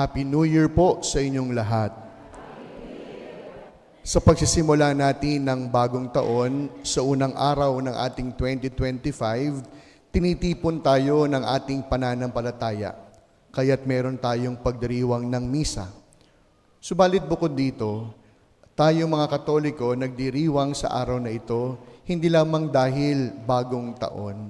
Happy New Year po sa inyong lahat. Sa pagsisimula natin ng bagong taon, sa unang araw ng ating 2025, tinitipon tayo ng ating pananampalataya. Kaya't meron tayong pagdiriwang ng misa. Subalit bukod dito, tayo mga Katoliko nagdiriwang sa araw na ito hindi lamang dahil bagong taon,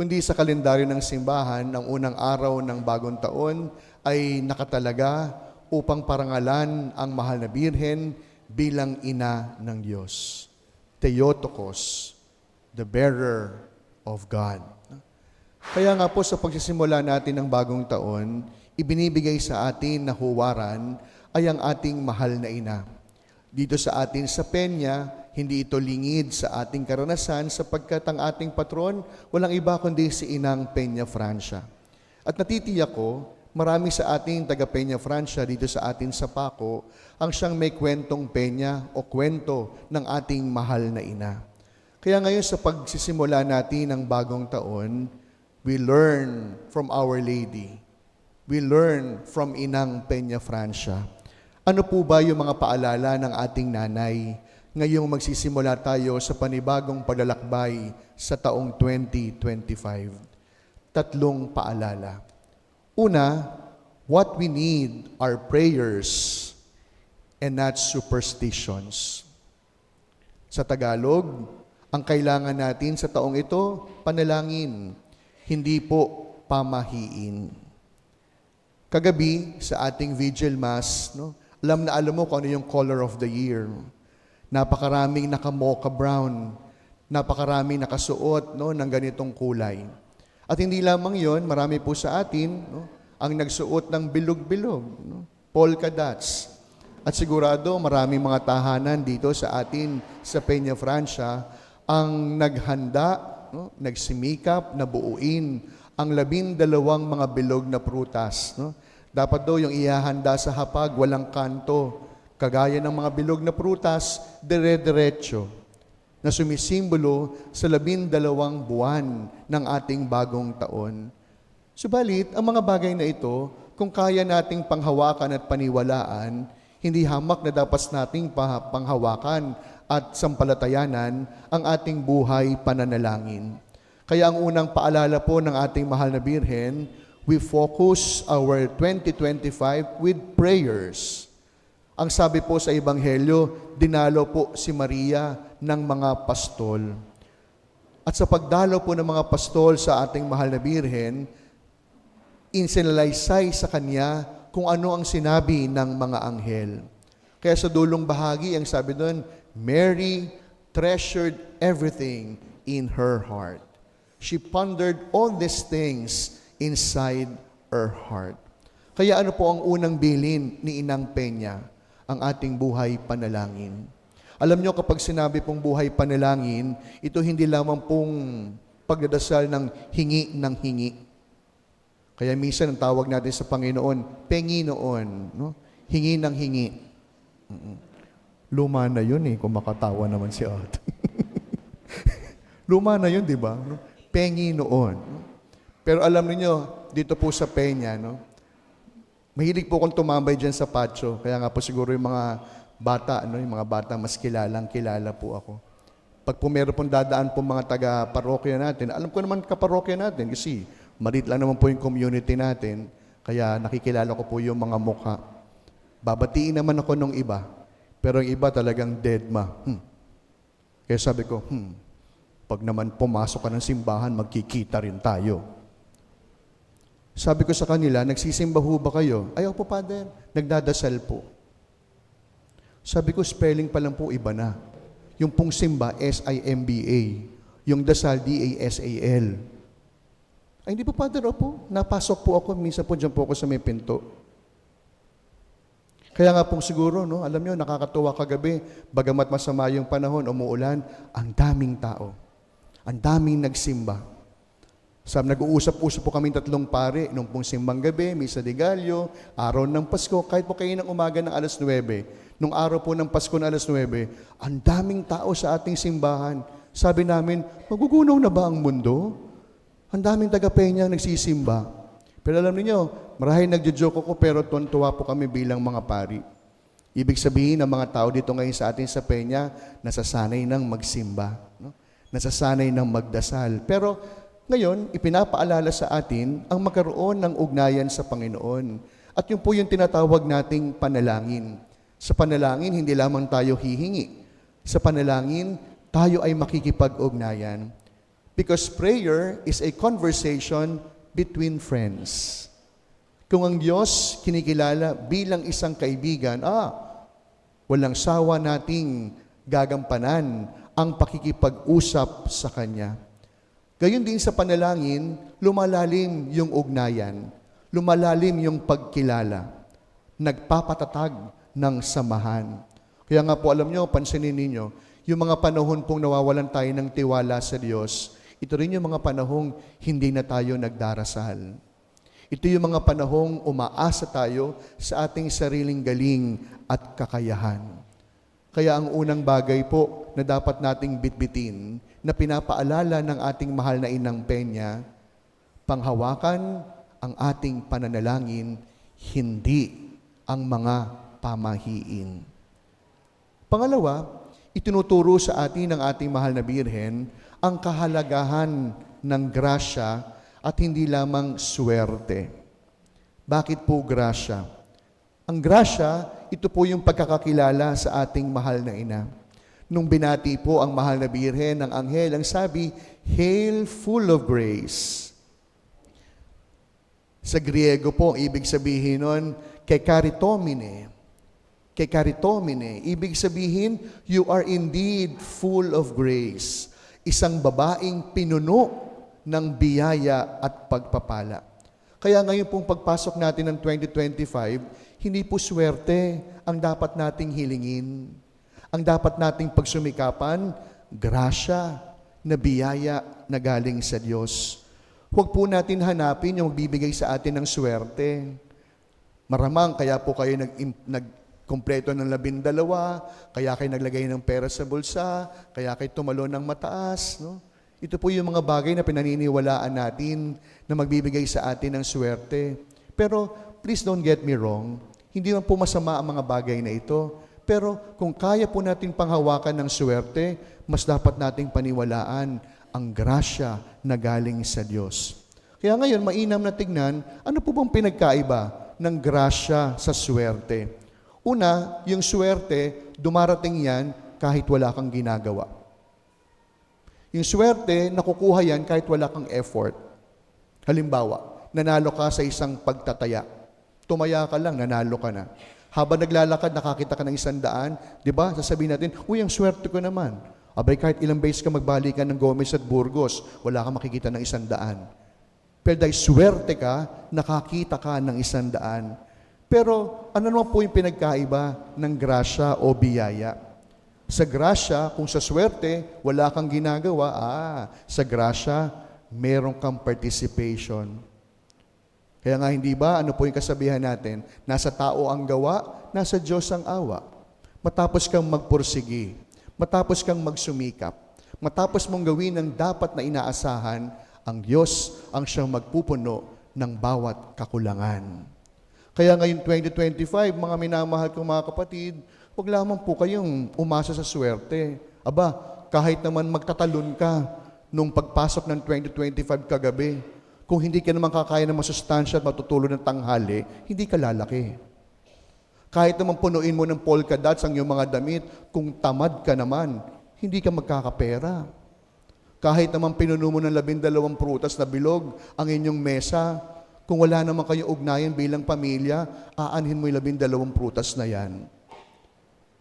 kundi sa kalendaryo ng simbahan, ang unang araw ng bagong taon ay nakatalaga upang parangalan ang mahal na birhen bilang ina ng Diyos. Theotokos, the bearer of God. Kaya nga po sa pagsisimula natin ng bagong taon, ibinibigay sa atin na huwaran ay ang ating mahal na ina. Dito sa atin sa Penya, hindi ito lingid sa ating karanasan sapagkat ang ating patron walang iba kundi si Inang Peña Francia. At natitiyak ko, marami sa ating taga Peña Francia dito sa atin sa Paco ang siyang may kwentong Peña o kwento ng ating mahal na ina. Kaya ngayon sa pagsisimula natin ng bagong taon, we learn from Our Lady. We learn from Inang Peña Francia. Ano po ba yung mga paalala ng ating nanay ngayong magsisimula tayo sa panibagong paglalakbay sa taong 2025? Tatlong paalala. Una, what we need are prayers and not superstitions. Sa Tagalog, ang kailangan natin sa taong ito, panalangin, hindi po pamahiin. Kagabi sa ating vigil mass, no, alam na alam mo kung ano yung color of the year. Napakaraming naka-mocha brown, napakaraming nakasuot no, ng ganitong kulay. At hindi lamang yon, marami po sa atin no, ang nagsuot ng bilog-bilog, no, polka dots. At sigurado maraming mga tahanan dito sa atin sa Peña Francia ang naghanda, no, nagsimikap na buuin ang labindalawang mga bilog na prutas. No? Dapat daw yung ihahanda sa hapag, walang kanto, kagaya ng mga bilog na prutas, dire-diretso, na sumisimbolo sa labindalawang buwan ng ating bagong taon. Subalit, ang mga bagay na ito, kung kaya nating panghawakan at paniwalaan, hindi hamak na dapat nating pa- panghawakan at sampalatayanan ang ating buhay pananalangin. Kaya ang unang paalala po ng ating mahal na Birhen, we focus our 2025 with prayers. Ang sabi po sa Ebanghelyo, dinalo po si Maria ng mga pastol. At sa pagdalo po ng mga pastol sa ating mahal na Birhen, insinalaysay sa kanya kung ano ang sinabi ng mga anghel. Kaya sa dulong bahagi, ang sabi doon, Mary treasured everything in her heart. She pondered all these things inside her heart. Kaya ano po ang unang bilin ni Inang Peña? Ang ating buhay panalangin. Alam nyo kapag sinabi pong buhay panalangin, ito hindi lamang pong pagdadasal ng hingi ng hingi. Kaya minsan ang tawag natin sa Panginoon, pengi noon, no? hingi ng hingi. Luma na yun eh, kung makatawa naman si Ate. Luma na yun, di ba? No? Pengi noon. no? Pero alam niyo dito po sa Peña, no? Mahilig po akong tumambay dyan sa patio. Kaya nga po siguro yung mga bata, no? yung mga bata mas kilalang kilala po ako. Pag po meron pong dadaan po mga taga-parokya natin, alam ko naman kaparokya natin kasi malit lang naman po yung community natin. Kaya nakikilala ko po yung mga mukha. Babatiin naman ako nung iba. Pero yung iba talagang dead ma. Hmm. Kaya sabi ko, hmm, pag naman pumasok ka ng simbahan, magkikita rin tayo. Sabi ko sa kanila, nagsisimba ho ba kayo? Ayaw po, Father. Nagdadasal po. Sabi ko, spelling pa lang po iba na. Yung pong simba, S-I-M-B-A. Yung dasal, D-A-S-A-L. Ay, hindi po, Father, opo. Napasok po ako. Minsan po dyan po ako sa may pinto. Kaya nga pong siguro, no, alam nyo, nakakatuwa kagabi, bagamat masama yung panahon, umuulan, ang daming tao. Ang daming nagsimba. Sa nag-uusap-usap po kami tatlong pare, nung pong simbang gabi, Misa de Gallo, araw ng Pasko, kahit po kayo ng umaga ng alas 9, nung araw po ng Pasko na alas 9, ang daming tao sa ating simbahan. Sabi namin, magugunaw na ba ang mundo? Ang daming taga-Peña nagsisimba. Pero alam niyo, marahil nagjo-joke ako pero tuwan-tuwa po kami bilang mga pari. Ibig sabihin ng mga tao dito ngayon sa atin sa Peña, nasasanay ng magsimba. No? Nasasanay ng magdasal. Pero ngayon, ipinapaalala sa atin ang magkaroon ng ugnayan sa Panginoon. At yun po yung tinatawag nating panalangin. Sa panalangin, hindi lamang tayo hihingi. Sa panalangin, tayo ay makikipag-ugnayan. Because prayer is a conversation between friends. Kung ang Diyos kinikilala bilang isang kaibigan, ah, walang sawa nating gagampanan ang pakikipag-usap sa Kanya. Gayon din sa panalangin, lumalalim yung ugnayan, lumalalim yung pagkilala, nagpapatatag ng samahan. Kaya nga po alam nyo, pansinin ninyo, yung mga panahon pong nawawalan tayo ng tiwala sa Diyos, ito rin yung mga panahong hindi na tayo nagdarasal. Ito yung mga panahong umaasa tayo sa ating sariling galing at kakayahan. Kaya ang unang bagay po na dapat nating bitbitin na pinapaalala ng ating mahal na inang Penya, panghawakan ang ating pananalangin, hindi ang mga pamahiin. Pangalawa, itinuturo sa atin ng ating mahal na Birhen ang kahalagahan ng grasya at hindi lamang swerte. Bakit po grasya? Ang grasya, ito po yung pagkakakilala sa ating mahal na ina. Nung binati po ang mahal na birhen ng anghel, ang sabi, Hail full of grace. Sa Griego po, ibig sabihin nun, kay karitomine. Kay karitomine, ibig sabihin, you are indeed full of grace. Isang babaeng pinuno ng biyaya at pagpapala. Kaya ngayon pong pagpasok natin ng 2025, hindi po swerte ang dapat nating hilingin. Ang dapat nating pagsumikapan, grasya na biyaya na galing sa Diyos. Huwag po natin hanapin yung magbibigay sa atin ng swerte. Maramang kaya po kayo nag, nag kumpleto ng labindalawa, kaya kayo naglagay ng pera sa bulsa, kaya kayo tumalo ng mataas. No? Ito po yung mga bagay na pinaniniwalaan natin na magbibigay sa atin ng swerte. Pero please don't get me wrong, hindi man po masama ang mga bagay na ito. Pero kung kaya po natin panghawakan ng swerte, mas dapat nating paniwalaan ang grasya na galing sa Diyos. Kaya ngayon, mainam na tignan, ano po bang pinagkaiba ng grasya sa swerte? Una, yung swerte, dumarating yan kahit wala kang ginagawa. Yung swerte, nakukuha yan kahit wala kang effort. Halimbawa, nanalo ka sa isang pagtataya. Tumaya ka lang, nanalo ka na. Habang naglalakad, nakakita ka ng isang daan, di ba? Sasabihin natin, uy, ang swerte ko naman. Abay, kahit ilang beses ka magbalikan ng Gomez at Burgos, wala kang makikita ng isang daan. Pero dahil swerte ka, nakakita ka ng isang daan. Pero ano naman po yung pinagkaiba ng grasya o biyaya? Sa grasya, kung sa swerte, wala kang ginagawa, ah, sa grasya, meron kang participation. Kaya nga hindi ba, ano po yung kasabihan natin? Nasa tao ang gawa, nasa Diyos ang awa. Matapos kang magpursigi, matapos kang magsumikap, matapos mong gawin ang dapat na inaasahan, ang Diyos ang siyang magpupuno ng bawat kakulangan. Kaya ngayon 2025, mga minamahal kong mga kapatid, huwag lamang po kayong umasa sa swerte. Aba, kahit naman magtatalon ka nung pagpasok ng 2025 kagabi, kung hindi ka naman kakaya ng masustansya at matutulog ng tanghali, hindi ka lalaki. Kahit naman punuin mo ng polka dots ang iyong mga damit, kung tamad ka naman, hindi ka magkakapera. Kahit naman pinuno mo ng labindalawang prutas na bilog ang inyong mesa, kung wala naman kayo ugnayan bilang pamilya, aanhin mo yung labindalawang prutas na yan.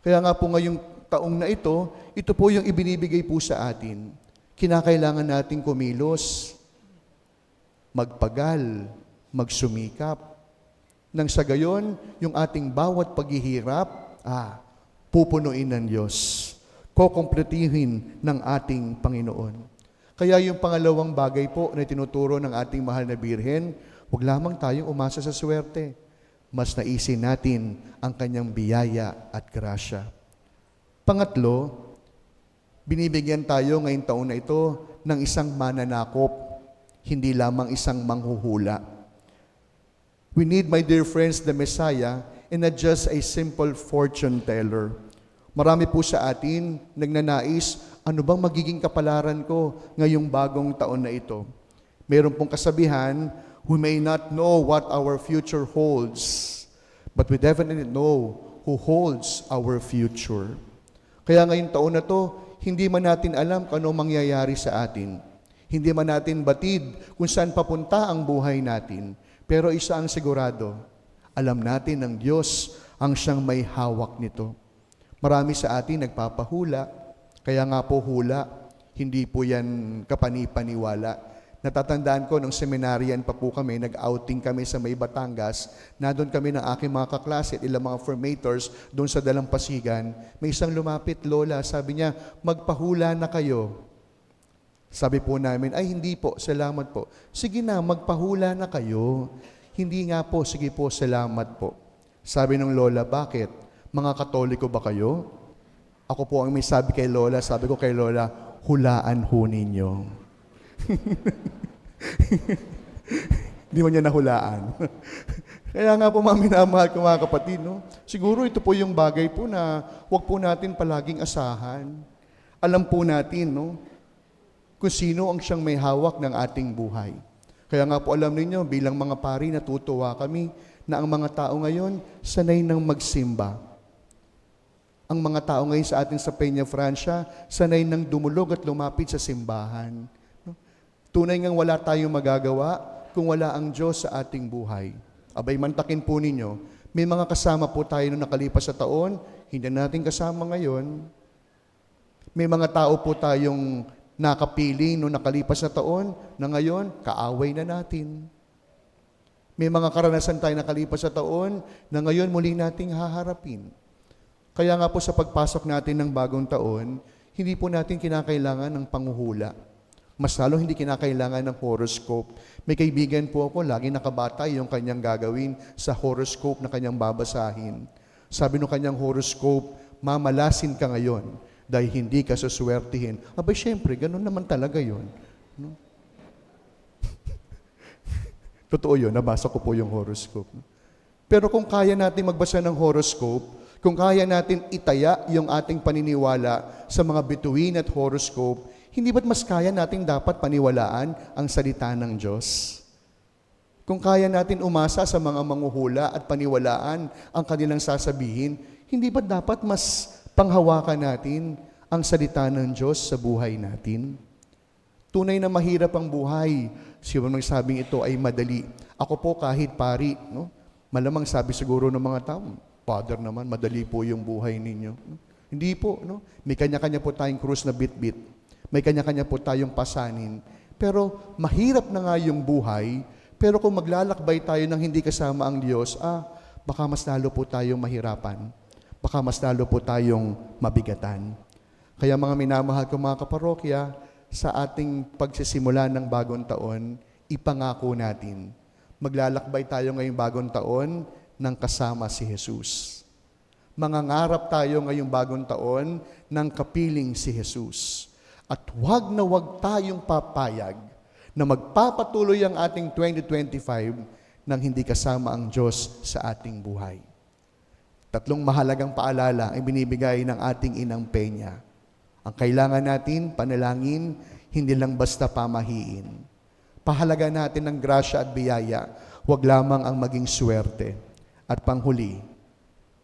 Kaya nga po ngayong taong na ito, ito po yung ibinibigay po sa atin. Kinakailangan nating kumilos, magpagal, magsumikap. Nang sa gayon, yung ating bawat paghihirap, ah, pupunuin ng Diyos. Kukompletihin ng ating Panginoon. Kaya yung pangalawang bagay po na tinuturo ng ating mahal na Birhen, huwag lamang tayong umasa sa swerte. Mas naisin natin ang kanyang biyaya at grasya. Pangatlo, binibigyan tayo ngayong taon na ito ng isang mananakop, hindi lamang isang manghuhula. We need, my dear friends, the Messiah and not just a simple fortune teller. Marami po sa atin nagnanais, ano bang magiging kapalaran ko ngayong bagong taon na ito? Meron pong kasabihan, we may not know what our future holds, but we definitely know who holds our future. Kaya ngayong taon na to, hindi man natin alam kung ano mangyayari sa atin. Hindi man natin batid kung saan papunta ang buhay natin. Pero isa ang sigurado, alam natin ng Diyos ang siyang may hawak nito. Marami sa atin nagpapahula, kaya nga po hula, hindi po yan kapani-paniwala. Natatandaan ko, nung seminaryan pa po kami, nag-outing kami sa May Batangas, na doon kami ng aking mga kaklase at ilang mga formators doon sa Dalampasigan. May isang lumapit, Lola, sabi niya, magpahula na kayo. Sabi po namin, ay hindi po, salamat po. Sige na, magpahula na kayo. Hindi nga po, sige po, salamat po. Sabi ng Lola, bakit? Mga katoliko ba kayo? Ako po ang may sabi kay Lola, sabi ko kay Lola, hulaan ho ninyo. Hindi mo niya nahulaan. Kaya nga po mga minamahal ko mga kapatid, no? siguro ito po yung bagay po na huwag po natin palaging asahan. Alam po natin no, kung sino ang siyang may hawak ng ating buhay. Kaya nga po alam ninyo, bilang mga pari, natutuwa kami na ang mga tao ngayon sanay nang magsimba. Ang mga tao ngayon sa atin sa Peña Francia, sanay nang dumulog at lumapit sa simbahan. Tunay ngang wala tayong magagawa kung wala ang Diyos sa ating buhay. Abay, mantakin po ninyo, may mga kasama po tayo nung nakalipas sa taon, hindi natin kasama ngayon. May mga tao po tayong nakapili nung nakalipas na taon na ngayon, kaaway na natin. May mga karanasan tayo nakalipas sa taon na ngayon muli nating haharapin. Kaya nga po sa pagpasok natin ng bagong taon, hindi po natin kinakailangan ng panguhula. Mas lalo hindi kinakailangan ng horoscope. May kaibigan po ako, lagi nakabata yung kanyang gagawin sa horoscope na kanyang babasahin. Sabi ng kanyang horoscope, mamalasin ka ngayon dahil hindi ka suswertihin. Abay, syempre, ganun naman talaga yon. No? Totoo yun, nabasa ko po yung horoscope. Pero kung kaya natin magbasa ng horoscope, kung kaya natin itaya yung ating paniniwala sa mga bituin at horoscope, hindi ba't mas kaya nating dapat paniwalaan ang salita ng Diyos? Kung kaya natin umasa sa mga manguhula at paniwalaan ang kanilang sasabihin, hindi ba dapat mas panghawakan natin ang salita ng Diyos sa buhay natin? Tunay na mahirap ang buhay. Sino nang sabing ito ay madali. Ako po kahit pari, no? malamang sabi siguro ng mga tao, Father naman, madali po yung buhay ninyo. No? Hindi po, no? May kanya-kanya po tayong krus na bit-bit. May kanya-kanya po tayong pasanin. Pero mahirap na nga yung buhay, pero kung maglalakbay tayo ng hindi kasama ang Diyos, ah, baka mas lalo po tayong mahirapan. Baka mas lalo po tayong mabigatan. Kaya mga minamahal ko mga kaparokya, sa ating pagsisimula ng bagong taon, ipangako natin, maglalakbay tayo ngayong bagong taon ng kasama si Jesus. Mangangarap tayo ngayong bagong taon ng kapiling si Jesus. At huwag na huwag tayong papayag na magpapatuloy ang ating 2025 nang hindi kasama ang Diyos sa ating buhay. Tatlong mahalagang paalala ay binibigay ng ating inang Peña. Ang kailangan natin, panalangin, hindi lang basta pamahiin. Pahalaga natin ng grasya at biyaya, huwag lamang ang maging swerte. At panghuli,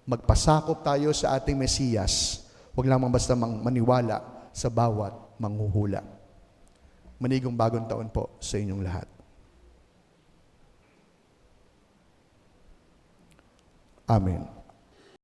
magpasakop tayo sa ating Mesiyas, huwag lamang basta maniwala sa bawat manghuhula. Manigong bagong taon po sa inyong lahat. Amen.